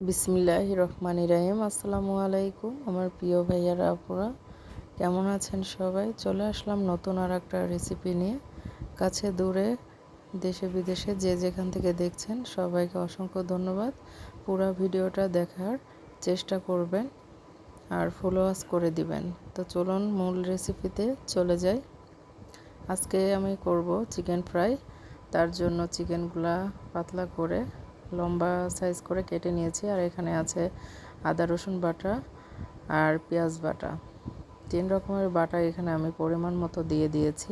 বিসমিল্লাহ রহমান রাহিম। আসসালামু আলাইকুম আমার প্রিয় ভাইয়ারা, আপুরা। কেমন আছেন সবাই? চলে আসলাম নতুন আর একটা রেসিপি নিয়ে। কাছে দূরে, দেশে বিদেশে যে যেখান থেকে দেখছেন, সবাইকে অসংখ্য ধন্যবাদ। পুরো ভিডিওটা দেখার চেষ্টা করবেন আর ফলোয়াস করে দিবেন। তো চলুন মূল রেসিপিতে চলে যাই। আজকে আমি করব চিকেন ফ্রাই তার জন্য চিকেনগুলা পাতলা করে লম্বা সাইজ করে কেটে নিয়েছি। আর এখানে আছে আদা, রসুন বাটা আর পেঁয়াজ বাটা। তিন রকমের বাটা এখানে আমি পরিমাণ মতো দিয়ে দিয়েছি।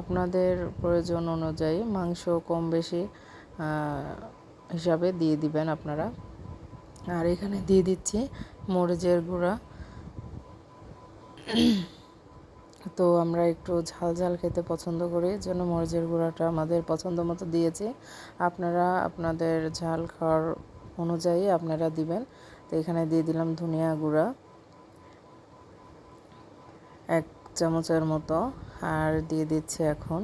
আপনাদের প্রয়োজন অনুযায়ী মাংস কম বেশি হিসাবে দিয়ে দিবেন আপনারা। আর এখানে দিয়ে দিচ্ছি মরিচের গুঁড়া। তো আমরা একটু ঝাল ঝাল খেতে পছন্দ করি জন্য মরিচের গুঁড়াটা আমাদের পছন্দ মতো দিয়েছি। আপনারা আপনাদের ঝাল খাওয়ার অনুযায়ী আপনারা দিবেন। তো এখানে দিয়ে দিলাম ধনিয়া গুঁড়া, এক চামচের মতো। আর দিয়ে দিচ্ছে এখন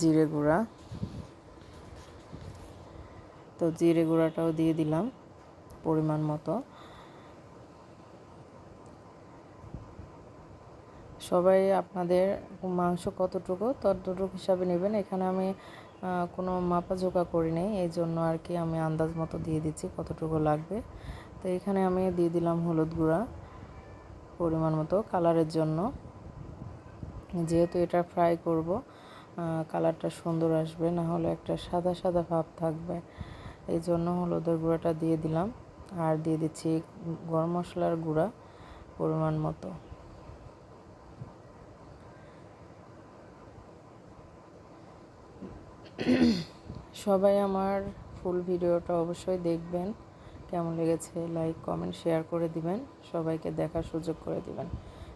জিরে গুঁড়া। তো জিরে গুঁড়াটাও দিয়ে দিলাম পরিমাণ মতো। সবাই আপনাদের মাংস কতটুকু, ততটুকু হিসাবে নেবেন। এখানে আমি কোনো মাপা জোকা করি নেই এই জন্য আর কি আমি আন্দাজ মতো দিয়ে দিচ্ছি কতটুকু লাগবে। তো এখানে আমি দিয়ে দিলাম হলুদ গুঁড়া পরিমাণ মতো কালারের জন্য। যেহেতু এটা ফ্রাই করব কালারটা সুন্দর আসবে, না হলে একটা সাদা সাদা ভাব থাকবে। এই জন্য হলুদের গুঁড়াটা দিয়ে দিলাম। আর দিয়ে দিচ্ছি গরম মশলার গুঁড়া পরিমাণ মতো। সবাই আমার ফুল ভিডিওটা অবশ্যই দেখবেন। কেমন লেগেছে লাইক, কমেন্ট, শেয়ার করে দিবেন। সবাইকে দেখার সুযোগ করে দিবেন।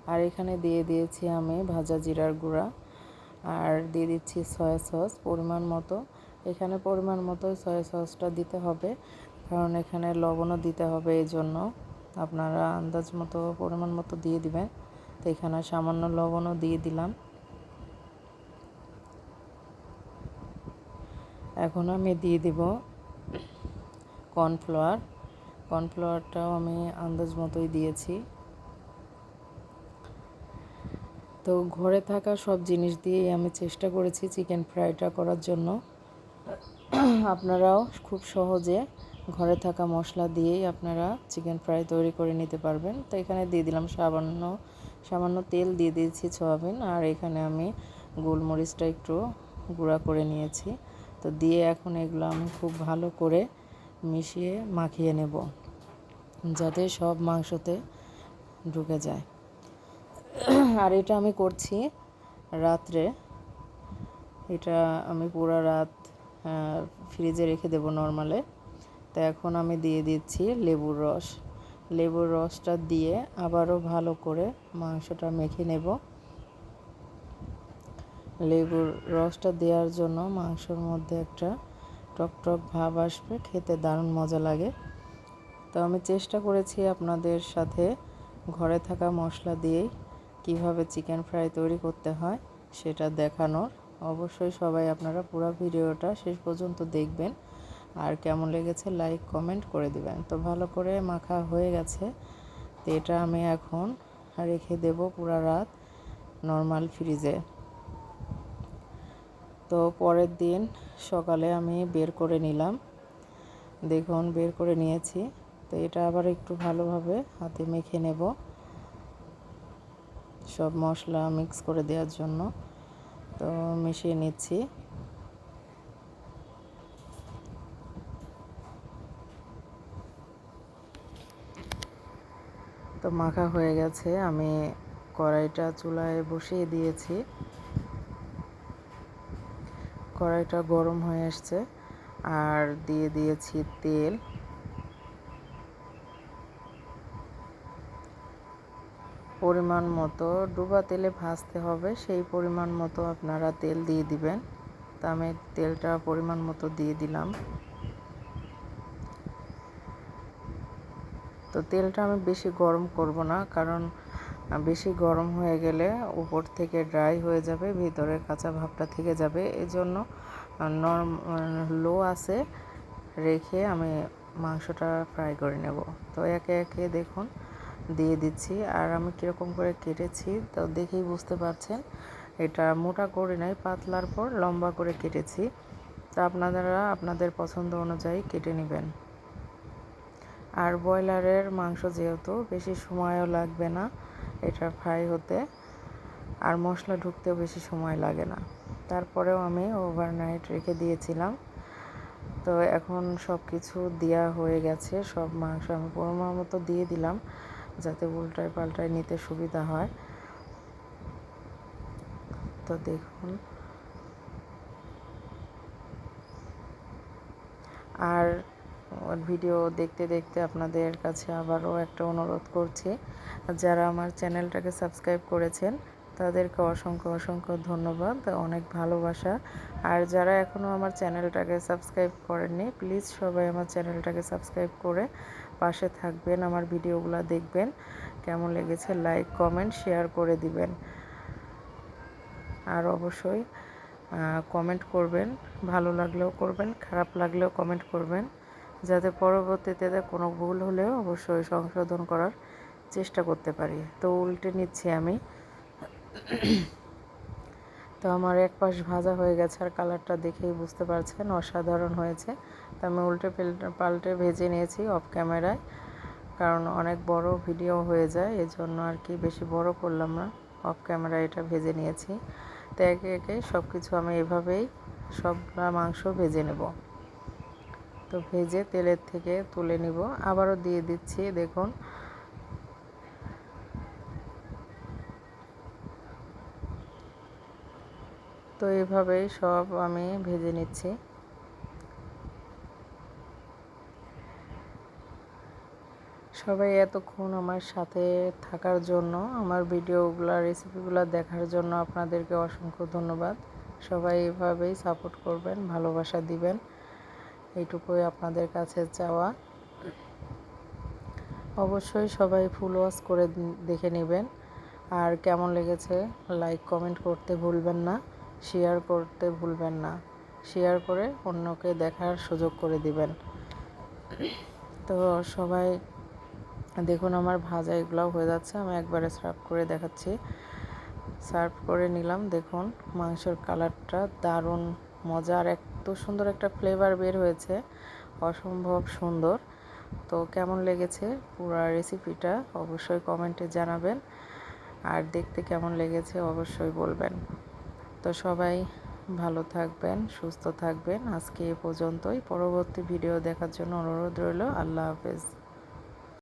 আর এখানে দিয়ে দিয়েছি আমি ভাজা জিরার গুঁড়া। আর দিয়ে দিচ্ছি সয়া সস পরিমাণ মতো। এখানে পরিমাণ মতো সয়া সসটা দিতে হবে। কারণ এখানে লবণও দিতে হবে এই জন্য আপনারা আন্দাজ মতো পরিমাণ মতো দিয়ে দিবেন। তো এখানে সামান্য লবণও দিয়ে দিলাম। এখন আমি দিয়ে দিব কর্নফ্লাওয়ার। কর্নফ্লাওয়ারটাও আমি আন্দাজ মতোই দিয়েছি। তো ঘরে থাকা সব জিনিস দিয়েই আমি চেষ্টা করেছি চিকেন ফ্রাইটা করার জন্য। আপনারাও খুব সহজে ঘরে থাকা মশলা দিয়েই আপনারা চিকেন ফ্রাই তৈরি করে নিতে পারবেন। তো এখানে দিয়ে দিলাম সামান্য সামান্য তেল দিয়ে দিয়েছি সয়াবিন। আর এখানে আমি গোলমরিচটা একটু গুঁড়া করে নিয়েছি। তো দিয়ে এখন এগুলো আমি খুব ভালো করে মিশিয়ে মাখিয়ে নেব, যাতে সব মাংসতে ঢুকে যায়। আর এটা আমি করছি রাত্রে। এটা আমি পুরো রাত ফ্রিজে রেখে দেবো নর্মালে তো এখন আমি দিয়ে দিচ্ছি লেবুর রস। লেবুর রসটা দিয়ে আবারও ভালো করে মাংসটা মেখে নেব। লেবুর রসটা দেওয়ার জন্য মাংসর মধ্যে একটা টক টক ভাব আসবে, খেতে দারুণ মজা লাগে। তো আমি চেষ্টা করেছি আপনাদের সাথে ঘরে থাকা মশলা দিয়েই কীভাবে চিকেন ফ্রাই তৈরি করতে হয় সেটা দেখানোর। অবশ্যই সবাই আপনারা পুরো ভিডিওটা শেষ পর্যন্ত দেখবেন আর কেমন লেগেছে লাইক, কমেন্ট করে দিবেন। তো ভালো করে মাখা হয়ে গেছে। তো এটা আমি এখন রেখে দেব পুরা রাত নর্মাল ফ্রিজে। তো পরের দিন সকালে আমি বের করে নিলাম। দেখুন, বের করে নিয়েছি। তো এটা আবার একটু ভালোভাবে হাতে মেখে নেব সব মশলা মিক্স করে দেওয়ার জন্য। তো মিশিয়ে নিচ্ছি। তো মাখা হয়ে গেছে। আমি কড়াইটা চুলায় বসিয়ে দিয়েছি। কড়াইটা গরম হয়ে আসছে। আর দিয়ে দিয়েছি তেল। পরিমাণ মতো ডুবা তেলে ভাজতে হবে, সেই পরিমাণ মতো আপনারা তেল দিয়ে দিবেন। তা আমি তেলটা পরিমাণ মতো দিয়ে দিলাম। তো তেলটা আমি বেশি গরম করব না, কারণ বেশি গরম হয়ে গেলে উপর থেকে ড্রাই হয়ে যাবে ভিতরে কাঁচা ভাবটা থেকে যাবে। এই জন্য নর্ম লো আছে, রেখে আমি মাংসটা ফ্রাই করে নেব। তো একে একে দেখুন, দিয়ে দিচ্ছি। আর আমি কীরকম করে কেটেছি, তো দেখেই বুঝতে পারছেন, এটা মোটা করে নাই, পাতলার পর লম্বা করে কেটেছি। তা আপনারা, আপনাদের পছন্দ অনুযায়ী কেটে নেবেন। আর ব্রয়লারের মাংস যেহেতু, বেশি সময়ও লাগবে না। এটা ফ্রাই হতে আর মশলা ঢুকতেও বেশি সময় লাগে না। তারপরেও আমি ওভারনাইট রেখে দিয়েছিলাম। তো এখন সব কিছু দেওয়া হয়ে গেছে, সব মাংস আমি পরিমাণ মতো দিয়ে দিলাম যাতে উল্টায় পাল্টায় নিতে সুবিধা হয়। তো দেখুন। আর ভিডিও দেখতে দেখতে আপনাদের কাছে আবারও একটা অনুরোধ করছি। যারা আমার চ্যানেলটাকে সাবস্ক্রাইব করেছেন, তাদেরকে অসংখ্য অসংখ্য ধন্যবাদ, অনেক ভালোবাসা। আর যারা এখনও আমার চ্যানেলটাকে সাবস্ক্রাইব করেননি, প্লিজ সবাই আমার চ্যানেলটাকে সাবস্ক্রাইব করে পাশে থাকবেন, আমার ভিডিওগুলো দেখবেন। কেমন লেগেছে লাইক, কমেন্ট, শেয়ার করে দিবেন। আর অবশ্যই কমেন্ট করবেন, ভালো লাগলেও করবেন, খারাপ লাগলেও কমেন্ট করবেন। যাতে পরবর্তীতে কোনো ভুল হলেও অবশ্যই সংশোধন করার চেষ্টা করতে পারি। তো উল্টে নিচ্ছি আমি। তো আমার এক পাশ ভাজা হয়ে গেছে আর কালারটা দেখেই বুঝতে পারছেন, অসাধারণ হয়েছে। তো আমি উল্টে পাল্টে ভেজে নিয়েছি অফ ক্যামেরায় কারণ অনেক বড় ভিডিও হয়ে যায়, এজন্য আর কি বেশি বড় করলাম না। অফ ক্যামেরায় এটা ভেজে নিয়েছি। তো একে একে সব কিছু আমি এভাবেই সব মাংস ভেজে নেব। তো ভেজে তেলের থেকে তুলে নিব। আবারও দিয়ে দিচ্ছি, দেখুন। তো এভাবেই সব আমি ভেজে নিচ্ছি। সবাই এতক্ষণ আমার সাথে থাকার জন্য, আমার ভিডিওগুলো রেসিপিগুলো দেখার জন্য আপনাদেরকে অসংখ্য ধন্যবাদ। সবাই এভাবেই সাপোর্ট করবেন, ভালোবাসা দিবেন। এইটুকুই আপনাদের কাছে চাওয়া। অবশ্যই সবাই ফুল ওয়াশ করে দেখে নেবেন। আর কেমন লেগেছে লাইক, কমেন্ট করতে ভুলবেন না, শেয়ার করতে ভুলবেন না, শেয়ার করে অন্যকে দেখার সুযোগ করে দিবেন। তো সবাই দেখুন আমার ভাজা এগুলোও হয়ে যাচ্ছে, আমি একবারে সার্ভ করে দেখাচ্ছি। সার্ভ করে নিলাম, দেখুন মাংসের কালারটা দারুণ মজার এত সুন্দর একটা ফ্লেভার বের হয়েছে। অসম্ভব সুন্দর। তো কেমন লেগেছে পুরো রেসিপিটা অবশ্যই কমেন্টে জানাবেন। আর দেখতে কেমন লেগেছে অবশ্যই বলবেন। তো সবাই ভালো থাকবেন, সুস্থ থাকবেন। আজকে এ পর্যন্তই। পরবর্তী ভিডিও দেখার জন্য অনুরোধ রইল। আল্লাহ হাফেজ।